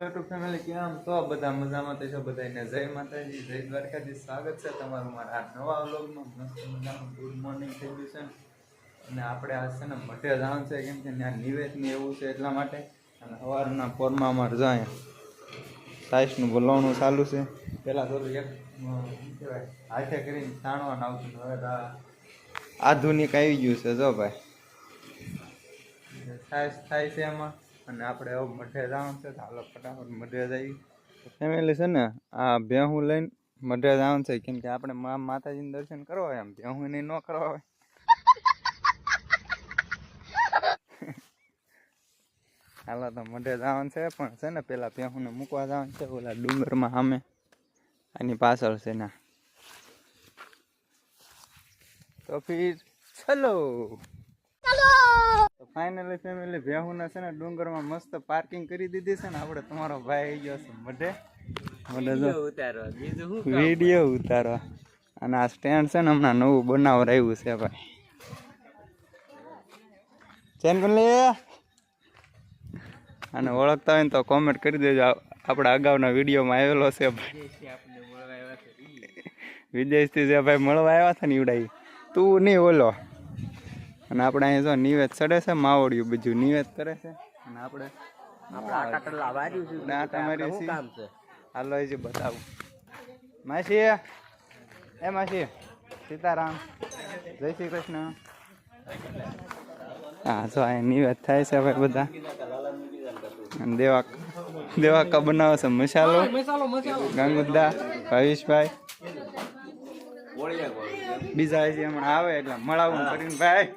YouTube family કેમ? તો બધા મજામાં તો છો બધાને જય માતાજી, જય દ્વારકાજી સ્વાગત છે તમારું મારા આ નવા વ્લોગમાં. મસ્ત મજાનું ગુડ મોર્નિંગ થઈ ગયું છે. અને આપણે આ છે ને મઢે જવાનું છે, કેમ કે ત્યાં નિવેદની એવું છે એટલા માટે. અને સવારના પોરમાં અમારે જાય અહીંયા સાઈસનું બોલાવવાનું ચાલુ છે. પહેલાં થોડું એક કહેવાય, હાથે કરીને તાણવાનું આવતું. હવે આધુનિક આવી ગયું છે, જો ભાઈ. સાઈઝ થાય છે એમાં. અને આપણે હવે મઢે જવાનું છે તો હાલો ફટાફટ મઢે જઈએ. ફેમિલી છે ને આ ભેહું લઈને મઢે જવાનું છે. કેમ કે આપણે મા માતાજીનું દર્શન કરવા હોય એમ. ભેહું નહીં ન કરવા હોય. હાલો તો મઢે જવાનું છે પણ છે ને પેલા ભેહુંને મૂકવા જવાનું છે. ઓલા ડુંગરમાં સામે. આની પાછળ છે ના. તો ફીર ચલો! ફાઇનલી ફેમિલી ભેહુને છે ને ડુંગરમાં મસ્ત પાર્કિંગ કરી દીધી છે ને આપણે તમારો ભાઈ આવી ગયો છે મઢે. વીડિયો ઉતારવા અને આ સ્ટેન્ડ છે ને હમણાં નવું બનાવરાયું છે ભાઈ. ચેન લે અને ઓળખતા હોય ને તો કોમેન્ટ કરી દેજો. આપણા અગાઉના વિડીયોમાં આવેલો છે ભાઈ. વિદેશથી જે ભાઈ મળવા આવ્યા હતા ને ઈવડાઈ તું નહીં ઓલો. અને આપણે અહીંયા જો નિવેદ ચડે છે માવડિયું બીજું નિવેદ કરે છે. અને આપણે આપણે આટા છીએ હાલો એ બતાવું. માસી એ માસી સીતારામ જય શ્રી કૃષ્ણ. હા જો અહીંયા નિવેદ થાય છે ભાઈ બધા. અને દેવા દેવાકા બનાવે છે મસાલો. ગંગુદા ભાવેશભાઈ. બીજા હજી હમણાં આવે એટલે મળાવું કરીને ભાઈ.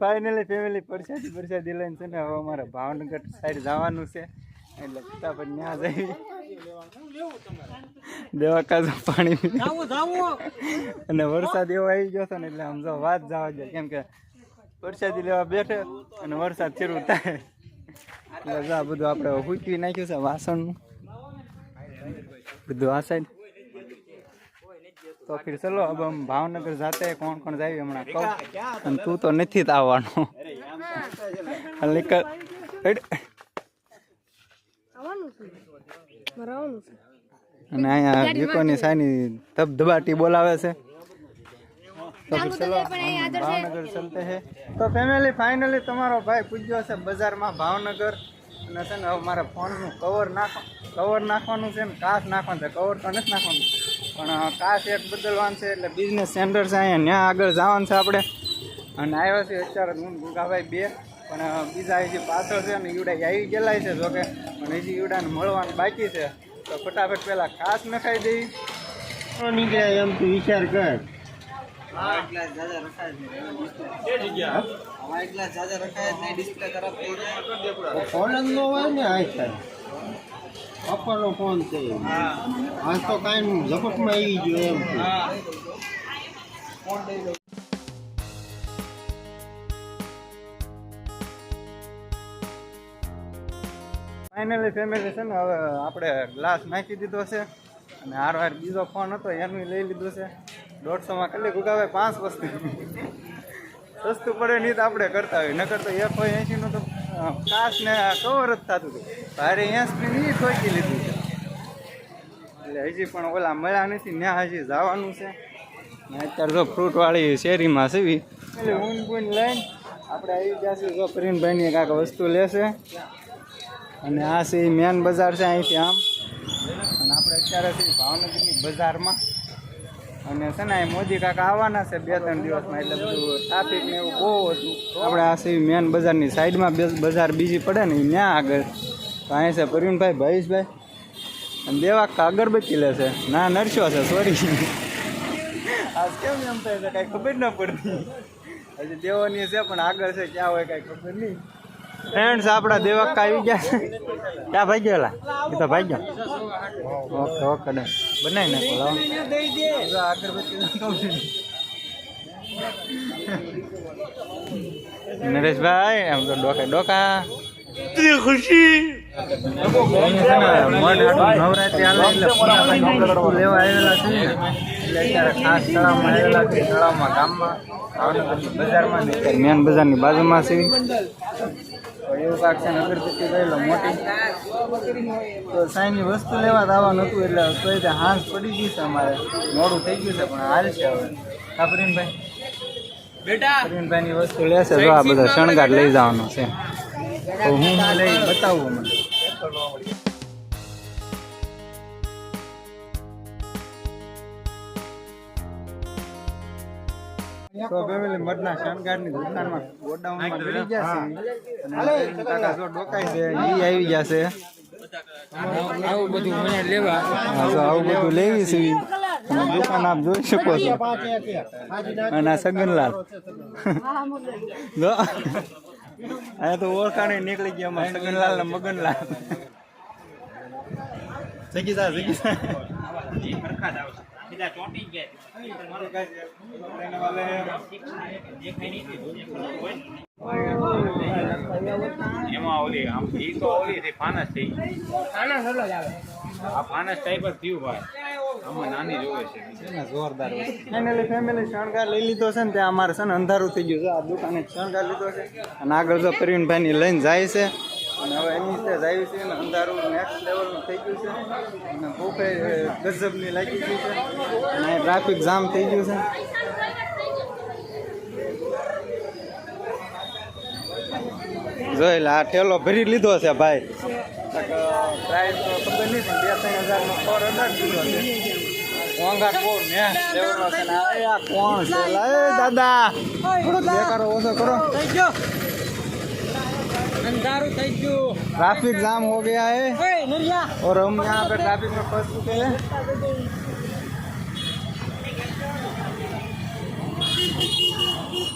ફાઇનલી ફેમિલી પરસાદી પરસાદી લઈને છે ને હવે અમારે ભાવનગર સાઈડ જવાનું છે. એટલે ફટાફટ ત્યાં જઈ દેવા કાજુ પાણી અને વરસાદ એવો આવી ગયો છે ને એટલે આમ જો વાત જવા દે. કેમ કે પરસાદી લેવા બેઠે અને વરસાદ શરૂ થાય. એટલે જો બધું આપણે હૂકવી નાખ્યું છે વાસણનું. બધું આ તો ફિર ચલો અબ ભાવનગર જાતે કોણ કોણ જાય હમણાં કહું. અને તું તો નથી જ આવવાનો. નીકળ. અને અહીંયા દીકોની સાની ધબધબાટી બોલાવે છે. ભાવનગર ચલતે હે. તો ફેમિલી ફાઇનલી તમારો ભાઈ પૂજ્યો છે બજારમાં ભાવનગર. અને છે ને હવે મારે ફોનનું કવર નાખવા કવર નાખવાનું છે ને કાચ નાખવાનું છે. કવર તો નથી નાખવાનું. પણ કાચ એક બદલવાનું છે એટલે બિઝનેસ સેન્ટર છે અહીંયા. ત્યાં આગળ જવાનું છે આપણે. અને આવ્યા છે અત્યારે હું ગુગાભાઈ બે. પણ બીજા હજી પાછળ છે ને ઈવડા આવી ગયેલા છે જોકે. પણ હજી ઈવડાને મળવાનું બાકી છે. તો ફટાફટ પહેલાં કાચ નખાઈ દઈ. નીકળ્યા એમ તું વિચાર કર. ફોન જ ન હોય ને આ થાય. અપરનો ફોન છે આજ તો કાંઈ ઝપટમાં આવી ગયો એમ. ફાઇનલી ફેમિલી છે ને હવે આપણે ગ્લાસ નાખી દીધો છે અને હાર વાર બીજો ફોન હતો એનું લઈ લીધો છે. દોઢસોમાં ખાલી ગુગાવે પાંચ વસ્તુ. સસ્તું પડે નહીં તો આપણે કરતા હોય. નકર તો એક હોય એંશીનું તો કાસ ને કવર જ થતું હતું. ભારે એસી એ ટોકી લીધું છે. એટલે હજી પણ ઓલા મળ્યા નથી ત્યાં હજી જવાનું છે. અત્યારે જો ફ્રૂટવાળી શેરીમાં સીવી એટલે ઊન બૂન લઈને આપણે આવી જશું જો પ્રિનભાઈની કાંક વસ્તુ લેશે અને આ છે મેન બજાર છે અહીંથી આમ. અને આપણે અત્યારે ભાવનગરની બજારમાં. અને છે ને મોદી કાકા આવવાના છે બે ત્રણ દિવસમાં એટલે બધું ટ્રાફિક ને એવું બહુ હતું. આપણે આ સિવિ મેન બજારની સાઈડમાં બજાર બીજી પડે ને ત્યાં આગળ. તો અહીં છે પ્રવીણભાઈ ભાઈશભાઈ અને દેવા અગરબત્તી લેશે ના નરસ્યો છે સોરી આજ કેમ એમ થાય છે, કાંઈ ખબર ન પડતી. હજી દેવાની છે, પણ આગળ છે, ક્યાં હોય કાંઈ ખબર નહીં. ફ્રેન્ડ્સ આપણા દેવક આવી ગયા ક્યાં ભાઈ ગયેલા એ તો ભાઈ ગયો. ઓકે ઓકે ને બનાવી નાખો લાવો. અગરબત્તી નરેશભાઈ એમ તો ડોકા ડોકા. ખુશી. નવરાત્રી લેવા આવેલા છે. ને ખાસ તળાવમાં આવેલા છે તળાવમાં ગામમાં. ભાવનગરની બજારમાં ને મેન બજારની બાજુમાં છે. એવું કાંક છે અગરબત્તી લઈ મોટી. તો સાઈની વસ્તુ લેવા આવવાનું હતું એટલે તો રીતે હાંસ પડી ગઈ છે અમારે. મોડું થઈ ગયું છે પણ હાલ છે હવે. હા પ્રવીણભાઈ વસ્તુ લેશે જો આ બધો શણગાર લઈ જવાનો છે. તો હું લઈ બતાવું મને. તો ફેમિલી મધના શણગારની દુકાનમાં ગોડાઉનમાં ગયા છે. અને કાકા જો ડોકાઈ છે ઈ આવી ગયા છે. આવું બધું મને લેવા. હા આવું બધું લેવી છે. દુકાન આપ જોઈ શકો છો. અને આ સગનલાલ. જો. અહીંયા તો ઓળખાણ નીકળી ગયા અમારા સગનલાલ ને મગનલાલ જગીતા જગીતા એમાં ઓલી આમ ઈ તો ઓલી થઈ ફાનસ થઈ ફાનસ જ આવે આ ફાનસ ટાઈપ જ થયું ભાઈ. આમાં નાની છે. જોરદાર ફેમિલી શણગાર લઈ લીધો છે ને, ત્યાં અમારે છે અંધારું થઈ ગયું છે. આ દુકાને શણગાર લીધો છે. અને આગળ જો પ્રવીણભાઈની લઈને જાય છે. અને હવે એની રીતે જાય છે અને અંધારું નેક્સ્ટ લેવલનું થઈ ગયું છે. અને ભૂખે ગજબની લાગી ગઈ છે. અને ટ્રાફિક જામ થઈ ગયું છે. જોઈ લે આ ઠેલો ભરી લીધો છે ભાઈ. પ્રાઇસ તો ખબર નહીં પણ બે ત્રણ હજારનો ફોર હજાર દીધો છે. ઘોંઘાટ બહુ ને લેવલનો છે ને આ કોણ છે? દાદા બેકારો ઓછો કરો. થઈ ગયું. ट्रैफ़िक जाम हो गया है। और हम यहाँ पे ट्रैफ़िक में फंस चुके हैं।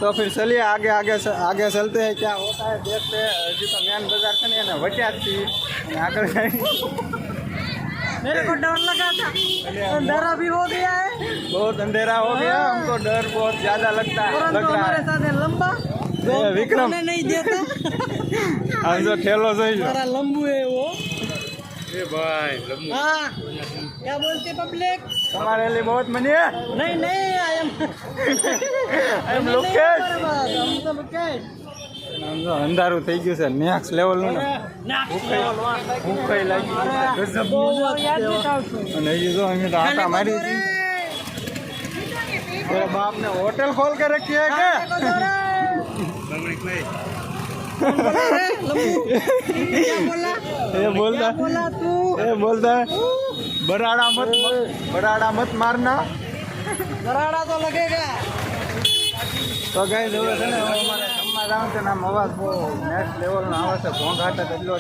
तो फिर चलिए आगे आगे आगे चलते हैं क्या होता है देखते हैं। जी तो मेन बाज़ार से नहीं वटिया थी आकर मेरे को डर लगा था। अंधेरा भी हो गया है। बहुत अंधेरा हो गया। हाँ। हमको डर बहुत ज़्यादा लगता है लग रहा है। लंबा। विक्रम। नहीं देता। આ જો ઠેલો જોઈ લો મારા લંબુ એવો એ ભાઈ લંબુ. હા ક્યાં બોલતી પબ્લિક તમારે લી બહુત મને. નહીં નહીં આઈ એમ આઈ એમ લોકેશ. આઈ એમ લોકેશ. અંધારું થઈ ગયું છે. નેક્સ્ટ લેવલનું ભૂખાઈ લાગી અને આટા મારી હતી બાપને હોટેલ ખોલ કે રખી કે? એ બોલતા. બરાડા મત બરાડા મત મારના. બરાડા તો લગેગા તો ગઈ જોડે છે ને અમારે જમવા જાવ છે ને આમ અવાજ બહુ નેક્સ્ટ લેવલનો આવે છે.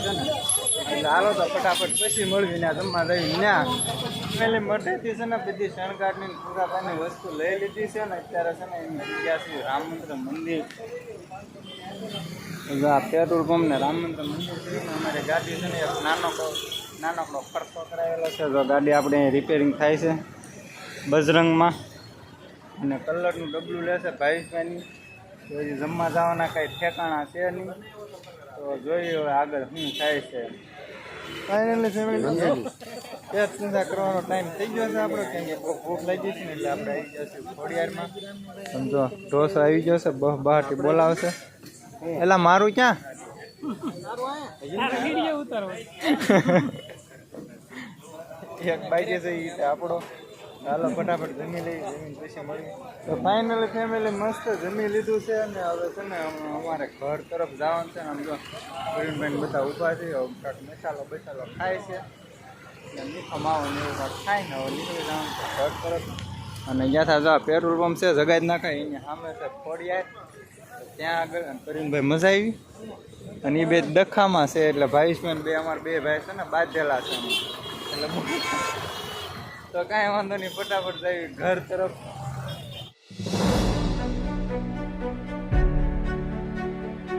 ને. હાલો તો ફટાફટ પછી મળવી જમવા જઈ ના પેલી મઢેથી છે ને બધી શણગાટની પૂરાભાઈની વસ્તુ લઈ લીધી છે ને. અત્યારે છે ને એની જગ્યા રામ મંદિર. પેટ્રોલ પંપ ને રામ મંદિર મંદિર અમારી ગાડી છે ને એક નાનકડો નાનકડો ખર્ચો કરાવેલો છે. તો ગાડી આપણે રિપેરિંગ થાય છે બજરંગમાં. અને કલરનું ડબલું લેશે ભાઈસભાઈની તો જમવા જવાના કાંઈ ઠેકાણા છે નહીં. તો જોઈએ હવે આગળ શું થાય છે. ફાઇનલી પેટ ચિંતા કરવાનો ટાઈમ થઈ ગયો છે આપણો. કેમ કે ભૂખ લાગી છે એટલે આપણે આવી જશું ખોડિયારમાં. સમજો, ઢોસો આવી ગયો છે બહ બહારથી બોલાવશે. એલા મારું ક્યાં? એક બાઈકે છે આપણો. ચાલો ફટાફટ જમી લઈ જમીન પૈસા મળી તો ફાઇનલી ફેમિલી મસ્ત જમી લીધું છે અને હવે છે ને અમારે ઘર તરફ જવાનું છે ને આમ જો પ્રવીણભાઈ બધા ઊભા છે મસાલો બસાલો ખાય છે. મીઠો માવો ને એવું ખાય ને હવે નીકળી જવાનું છે ઘર તરફ. અને જ્યાં જો પેટ્રોલ પંપ છે, જગાઈ જ નાખાય. અહીંયા સામે છે ખોડિયાર. ત્યાં આગળ કરીમભાઈ મજા આવી. અને એ બે દખામાં છે, એટલે ભાઈસમેન બે, અમારા બે ભાઈ છે ને, બાંધેલા છે. એટલે તો કાંઈ વાંધો નહીં, ફટાફટ જાય ઘર તરફ.